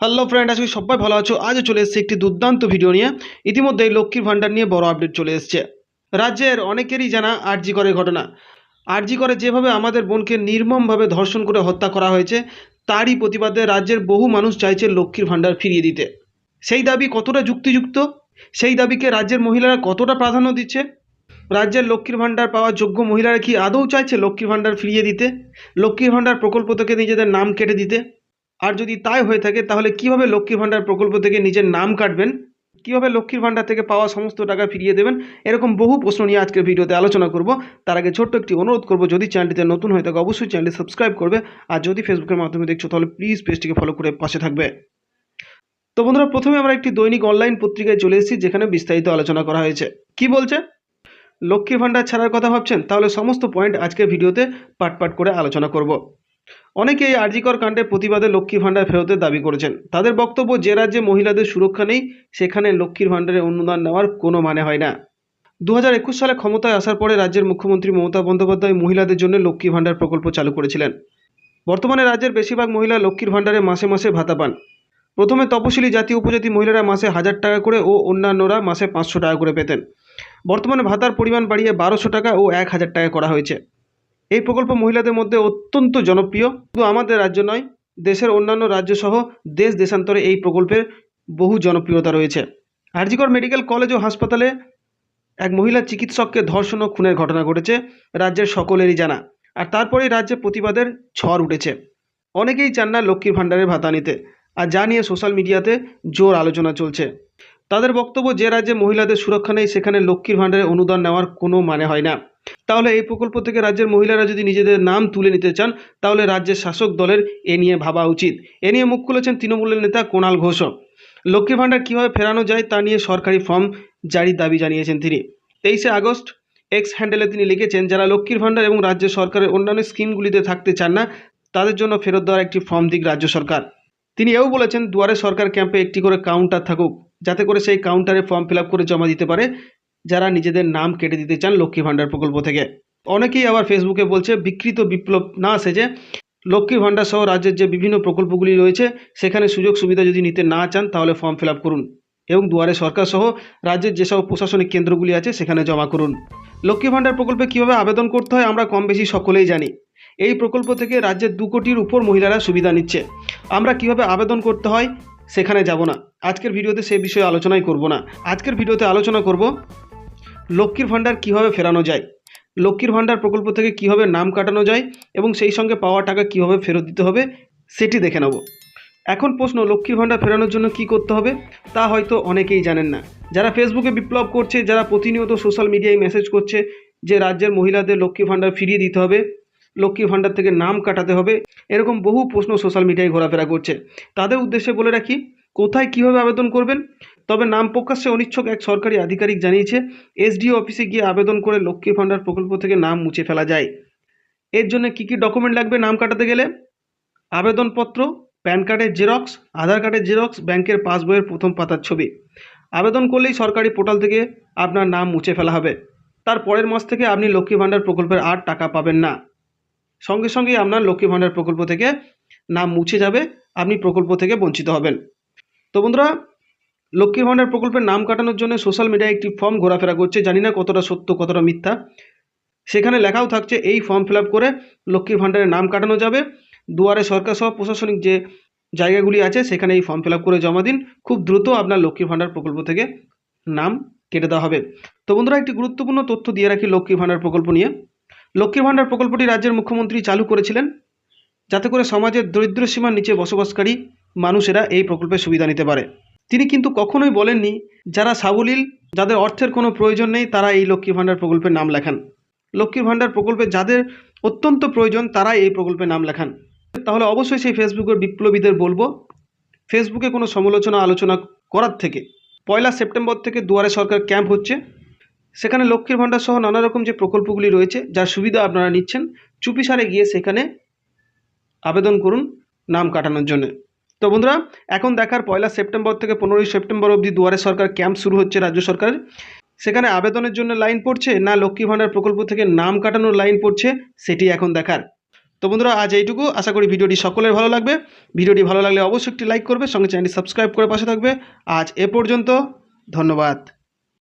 Hello friend আজকে সবাই ভালো আছো। আজও চলে এসেছে একটি দুর্দান্ত ভিডিও নিয়ে। ইতিমধ্যেই লক্ষ্মীর ভাণ্ডার নিয়ে বড় আপডেট চলে এসেছে। রাজ্যের অনেকেরই জানা আরজি করে ঘটনা। আরজি করে যেভাবে আমাদের বোনকে নির্মমভাবে ধর্ষণ করে হত্যা করা হয়েছে, তারই প্রতিবাদে রাজ্যের বহু মানুষ চাইছে লক্ষ্মীর ভাণ্ডার ফিরিয়ে দিতে। সেই দাবি কতটা যুক্তিযুক্ত? সেই দাবিকে রাজ্যের মহিলারা কতটা প্রাধান্য দিচ্ছে? রাজ্যের লক্ষ্মীর ভাণ্ডার পাওয়া যোগ্য মহিলারা কি আদৌ চাইছে লক্ষ্মীর ভাণ্ডার ফিরিয়ে দিতে? লক্ষ্মীর ভাণ্ডার প্রকল্প থেকে নিজেদের নাম কেটে দিতে? আর যদি তাই হয়ে থাকে, তাহলে কীভাবে লক্ষ্মীর ভাণ্ডার প্রকল্প থেকে নিজের নাম কাটবেন? কীভাবে লক্ষ্মীর ভাণ্ডার থেকে পাওয়া সমস্ত টাকা ফিরিয়ে দেবেন? এরকম বহু প্রশ্ন নিয়ে আজকের ভিডিওতে আলোচনা করব। তার আগে ছোট্ট একটি অনুরোধ করব, যদি চ্যানেলটিতে নতুন হয়ে থাকে, অবশ্যই চ্যানেলটি সাবস্ক্রাইব করবে। আর যদি ফেসবুকের মাধ্যমে দেখছ, তাহলে প্লিজ পেজটিকে ফলো করে পাশে থাকবে। তো বন্ধুরা, প্রথমে আমরা একটি দৈনিক অনলাইন পত্রিকায় চলে এসেছি, যেখানে বিস্তারিত আলোচনা করা হয়েছে। কি বলছে? লক্ষ্মীর ভাণ্ডার ছাড়ার কথা ভাবছেন? তাহলে সমস্ত পয়েন্ট আজকের ভিডিওতে পাট পাট করে আলোচনা করব। অনেকে এই আরজিকর কাণ্ডের প্রতিবাদে লক্ষ্মীর ভাণ্ডার ফেরতের দাবি করেছেন। তাদের বক্তব্য, যে রাজ্যে মহিলাদের সুরক্ষা নেই, সেখানে লক্ষ্মীর ভাণ্ডারের অনুদান নেওয়ার কোনো মানে হয় না। দু হাজার একুশ সালে ক্ষমতায় আসার পরে রাজ্যের মুখ্যমন্ত্রী মমতা বন্দ্যোপাধ্যায় মহিলাদের জন্য লক্ষ্মী ভাণ্ডার প্রকল্প চালু করেছিলেন। বর্তমানে রাজ্যের বেশিরভাগ মহিলা লক্ষ্মীর ভাণ্ডারে মাসে মাসে ভাতা পান। প্রথমে তপশিলি জাতি উপজাতি মহিলারা মাসে হাজার টাকা করে ও অন্যান্যরা মাসে পাঁচশো টাকা করে পেতেন। বর্তমানে ভাতার পরিমাণ বাড়িয়ে বারোশো টাকা ও এক হাজার টাকা করা হয়েছে। এই প্রকল্প মহিলাদের মধ্যে অত্যন্ত জনপ্রিয়। শুধু আমাদের রাজ্য নয়, দেশের অন্যান্য রাজ্য সহ দেশ দেশান্তরে এই প্রকল্পের বহু জনপ্রিয়তা রয়েছে। আরজিকর মেডিকেল কলেজ ও হাসপাতালে এক মহিলা চিকিৎসককে ধর্ষণ ও খুনের ঘটনা ঘটেছে রাজ্যের সকলেরই জানা। আর তারপরেই রাজ্যে প্রতিবাদের ঝড় উঠেছে। অনেকেই চান না লক্ষ্মীর ভাণ্ডারের ভাতা নিতে। আর যা নিয়ে সোশ্যাল মিডিয়াতে জোর আলোচনা চলছে। তাদের বক্তব্য, যে রাজ্যে মহিলাদের সুরক্ষা নেই, সেখানে লক্ষ্মীর ভাণ্ডারে অনুদান নেওয়ার কোনো মানে হয় না। তাহলে এই প্রকল্প থেকে রাজ্যের মহিলারা যদি নিজেদের নাম তুলে নিতে চান, তাহলে রাজ্যের শাসক দলের এ নিয়ে ভাবা উচিত। এ নিয়ে মুখ খুলেছেন তৃণমূলের নেতা কোণাল ঘোষও লক্ষ্মীর ভাণ্ডার কীভাবে ফেরানো যায় তা নিয়ে সরকারি ফর্ম জারির দাবি জানিয়েছেন তিনি। তেইশে আগস্ট এক্স হ্যান্ডেলে তিনি লিখেছেন, যারা লক্ষ্মীর ভাণ্ডার এবং রাজ্য সরকারের অন্যান্য স্কিমগুলিতে থাকতে চান না, তাদের জন্য ফেরত দেওয়ার একটি ফর্ম দিক রাজ্য সরকার। তিনি এও বলেছেন, দুয়ারে সরকার ক্যাম্পে একটি করে কাউন্টার থাকুক, যাতে করে সেই কাউন্টারে ফর্ম ফিল করে জমা দিতে পারে। যারা নিজেদের নাম কেটে দিতে চান লক্ষ্মী ভাণ্ডার প্রকল্প থেকে। অনেকেই আবার ফেসবুকে বলছে, বিকৃত বিপ্লব না সেজে লক্ষ্মী ভাণ্ডার সহ রাজ্যের যে বিভিন্ন প্রকল্পগুলি রয়েছে, সেখানে সুযোগ সুবিধা যদি নিতে না চান, তাহলে ফর্ম ফিল করুন এবং দুয়ারে সরকার সহ রাজ্যের যেসব প্রশাসনিক কেন্দ্রগুলি আছে, সেখানে জমা করুন। লক্ষ্মী ভাণ্ডার প্রকল্পে কীভাবে আবেদন করতে হয়, আমরা কম বেশি সকলেই জানি। এই প্রকল্প থেকে রাজ্যের দু কোটির উপর মহিলারা সুবিধা নিচ্ছে। আমরা কীভাবে আবেদন করতে হয়, সেখানে যাব না। আজকের ভিডিওতে সে বিষয়ে আলোচনাই করব না। আজকের ভিডিওতে আলোচনা করব লক্ষ্মীর ভাণ্ডার কীভাবে ফেরানো যায়? লক্ষ্মীর ভাণ্ডার প্রকল্প থেকে কীভাবে নাম কাটানো যায়? এবং সেই সঙ্গে পাওয়া টাকা কীভাবে ফেরত দিতে হবে? সেটি দেখে নেব। এখন প্রশ্ন, লক্ষ্মীর ভাণ্ডার ফেরানোর জন্য কি করতে হবে? তা হয়তো অনেকেই জানেন না। যারা ফেসবুকে বিপ্লব করছে, যারা প্রতিনিয়ত সোশ্যাল মিডিয়ায় মেসেজ করছে যে রাজ্যের মহিলাদের লক্ষ্মী ভাণ্ডার ফিরিয়ে দিতে হবে, লক্ষ্মীর ভাণ্ডার থেকে নাম কাটাতে হবে, এরকম বহু প্রশ্ন সোশ্যাল মিডিয়ায় ঘোরাফেরা করছে। তাদের উদ্দেশ্যে বলে রাখি, কোথায় কীভাবে আবেদন করবেন? তবে নাম প্রকাশ্যে অনিচ্ছুক এক সরকারি আধিকারিক জানিয়েছে, এসডিও অফিসে গিয়ে আবেদন করে লক্ষ্মী ভাণ্ডার প্রকল্প থেকে নাম মুছে ফেলা যায়। এর জন্য কী কী ডকুমেন্ট লাগবে নাম কাটাতে গেলে? আবেদনপত্র, প্যান কার্ডের জেরক্স, আধার কার্ডের জেরক্স, ব্যাংকের পাসবইয়ের প্রথম পাতার ছবি। আবেদন করলেই সরকারি পোর্টাল থেকে আপনার নাম মুছে ফেলা হবে। তার পরের মাস থেকে আপনি লক্ষ্মী ভাণ্ডার প্রকল্পের আর টাকা পাবেন না। সঙ্গে সঙ্গেই আপনার লক্ষ্মী ভাণ্ডার প্রকল্প থেকে নাম মুছে যাবে, আপনি প্রকল্প থেকে বঞ্চিত হবেন। তো বন্ধুরা লক্ষ্মীর ভাণ্ডার প্রকল্পের নাম কাটানোর জন্য সোশ্যাল মিডিয়ায় একটি ফর্ম ঘোরাফেরা করছে। জানি না কতটা সত্য, কতটা মিথ্যা। সেখানে লেখাও থাকছে, এই ফর্ম ফিল করে লক্ষ্মীর ভাণ্ডারের নাম কাটানো যাবে। দুয়ারে সরকার সহ প্রশাসনিক যে জায়গাগুলি আছে, সেখানে এই ফর্ম ফিল করে জমা দিন। খুব দ্রুত আপনার লক্ষ্মীর ভাণ্ডার প্রকল্প থেকে নাম কেটে দেওয়া হবে। তো বন্ধুরা, একটি গুরুত্বপূর্ণ তথ্য দিয়ে রাখি লক্ষ্মীর ভাণ্ডার প্রকল্প নিয়ে। লক্ষ্মীর ভাণ্ডার প্রকল্পটি রাজ্যের মুখ্যমন্ত্রী চালু করেছিলেন। যাতে করে সমাজের দরিদ্র সীমার নিচে বসবাসকারী মানুষেরা এই প্রকল্পের সুবিধা নিতে পারে। তিনি কিন্তু কখনোই বলেননি, যারা সাবলীল, যাদের অর্থের কোনো প্রয়োজন নেই, তারা এই লক্ষ্মীর ভাণ্ডার প্রকল্পের নাম লেখান। লক্ষ্মীর ভাণ্ডার প্রকল্পে যাদের অত্যন্ত প্রয়োজন, তারাই এই প্রকল্পে নাম লেখান। তাহলে অবশ্যই সেই ফেসবুকের বিপ্লবীদের বলব, ফেসবুকে কোনো সমালোচনা, আলোচনা করার থেকে, পয়লা সেপ্টেম্বর থেকে দুয়ারে সরকার ক্যাম্প হচ্ছে। সেখানে লক্ষ্মীর ভাণ্ডার সহ নানা রকম যে প্রকল্পগুলি রয়েছে, যার সুবিধা আপনারা নিচ্ছেন চুপিসারে গিয়ে সেখানে আবেদন করুন নাম কাটানোর জন্য। তো বন্ধুরা, এখন দেখার পয়লা সেপ্টেম্বর থেকে পনেরোই সেপ্টেম্বর অবধি দুয়ারে সরকার ক্যাম্প শুরু হচ্ছে রাজ্য সরকারের। সেখানে আবেদনের জন্য লাইন পড়ছে না লক্ষ্মী ভাণ্ডার প্রকল্প থেকে নাম কাটানোর লাইন পড়ছে সেটি এখন দেখার। তো বন্ধুরা, আজ এইটুকু। আশা করি ভিডিওটি সকলের ভালো লাগবে। ভিডিওটি ভালো লাগলে অবশ্যই একটি লাইক করবে, সঙ্গে চ্যানেলটি সাবস্ক্রাইব করে পাশে থাকবে। আজ এ পর্যন্ত, ধন্যবাদ।